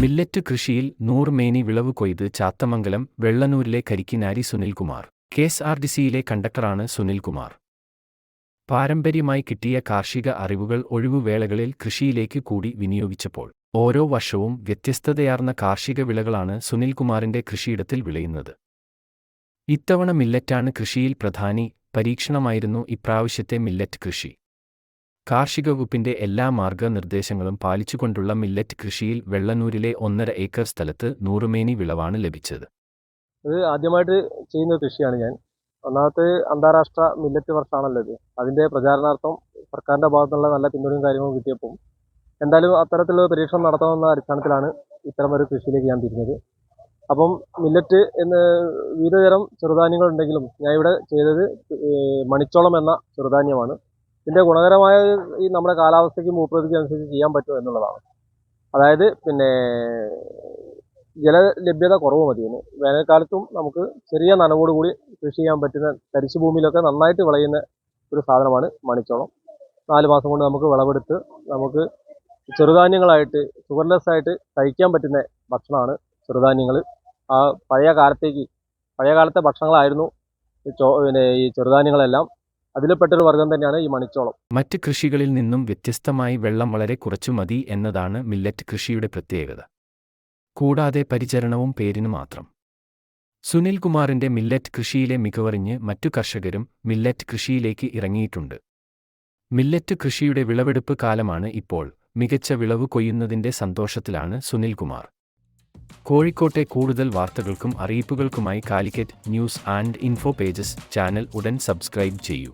Millet കൃഷിയിൽ നൂറുമേനി വിളവ് കൊയ്ത് ചാത്തമംഗലം വെള്ളനൂരിലെ കരിക്കിനാരി Sunilkumar. K S R T സിയിലെ കണ്ടക്ടറാണ് സുനിൽകുമാർ. പാരമ്പര്യമായി കിട്ടിയ കാർഷിക അറിവുകൾ ഒഴിവുവേളകളിൽ കൃഷിയിലേക്ക് കൂടി വിനിയോഗിച്ചപ്പോൾ ഓരോ വർഷവും വ്യത്യസ്തതയാർന്ന കാർഷിക വിളകളാണ് സുനിൽകുമാറിന്റെ കൃഷിയിടത്തിൽ വിളയുന്നത്. ഇത്തവണ മില്ലറ്റാണ് കൃഷിയിൽ പ്രധാനി പരീക്ഷണമായിരുന്നു ഇപ്രാവശ്യത്തെ മില്ലറ്റ് കൃഷി. കാർഷിക വകുപ്പിന്റെ എല്ലാ മാർഗനിർദ്ദേശങ്ങളും പാലിച്ചുകൊണ്ടുള്ള മില്ലറ്റ് കൃഷിയിൽ വെള്ളനൂരിലെ ഒന്നര ഏക്കർ സ്ഥലത്ത് നൂറുമേനി വിളവാണ് ലഭിച്ചത്. ഇത് ആദ്യമായിട്ട് ചെയ്യുന്ന കൃഷിയാണ് ഞാൻ. ഒന്നാമത്തെ അന്താരാഷ്ട്ര മില്ലറ്റ് വർഷമാണല്ലോ ഇത്. അതിന്റെ പ്രചാരണാർത്ഥം സർക്കാരിന്റെ ഭാഗത്തുനിന്നുള്ള നല്ല പിന്തുണയും കാര്യങ്ങളും കിട്ടിയപ്പോൾ എന്തായാലും അത്തരത്തിലുള്ള പരീക്ഷണം നടത്തണമെന്ന അടിസ്ഥാനത്തിലാണ് ഇത്തരം ഒരു കൃഷിയിലേക്ക് ഞാൻ തിരിഞ്ഞത്. അപ്പം മില്ലറ്റ് എന്ന് വിവിധതരം ചെറുധാന്യങ്ങൾ ഉണ്ടെങ്കിലും ഞാൻ ഇവിടെ ചെയ്തത് മണിച്ചോളം എന്ന ചെറുധാന്യമാണ്. ഇതിന്റെ ഗുണകരമായ ഈ നമ്മുടെ കാലാവസ്ഥയ്ക്ക് ഭൂപ്രകൃതിക്ക് അനുസരിച്ച് ചെയ്യാൻ പറ്റും എന്നുള്ളതാണ്. അതായത് പിന്നെ ജലലഭ്യത കുറവ് മതി. വേനൽക്കാലത്തും നമുക്ക് ചെറിയ നനവോട് കൂടി കൃഷി ചെയ്യാൻ പറ്റുന്ന തരിശു ഭൂമിയിലൊക്കെ നന്നായിട്ട് വിളയുന്ന ഒരു സാധനമാണ് മണിച്ചോളം. നാല് മാസം കൊണ്ട് നമുക്ക് വിളവെടുത്ത് നമുക്ക് ചെറുധാന്യങ്ങളായിട്ട് ഷുഗർലെസ് ആയിട്ട് കഴിക്കാൻ പറ്റുന്ന ഭക്ഷണമാണ് ചെറുധാന്യങ്ങൾ ആ പഴയ കാലത്തേക്ക് പഴയ കാലത്തെ ഭക്ഷണങ്ങളായിരുന്നു പിന്നെ ഈ ചെറുധാന്യങ്ങളെല്ലാം. അതിൽപ്പെട്ടൊരു വർഗം തന്നെയാണ് ഈ മണിച്ചോളം. മറ്റ് കൃഷികളിൽ നിന്നും വ്യത്യസ്തമായി വെള്ളം വളരെ കുറച്ചു മതി എന്നതാണ് മില്ലറ്റ് കൃഷിയുടെ പ്രത്യേകത. കൂടാതെ പരിചരണവും പേരിന് മാത്രം. സുനിൽ കുമാറിന്റെ മില്ലറ്റ് കൃഷിയിലെ മികവറിഞ്ഞ് മറ്റു കർഷകരും മില്ലറ്റ് കൃഷിയിലേക്ക് ഇറങ്ങിയിട്ടുണ്ട്. മില്ലറ്റ് കൃഷിയുടെ വിളവെടുപ്പ് കാലമാണ് ഇപ്പോൾ. മികച്ച വിളവ് കൊയ്യുന്നതിന്റെ സന്തോഷത്തിലാണ് സുനിൽകുമാർ കോഴിക്കോട്ടെ കൂടുതൽ വാർത്തകൾക്കും അറിയിപ്പുകൾക്കുമായി Calicut news and info pages channel ഉടൻ സബ്സ്ക്രൈബ് ചെയ്യൂ.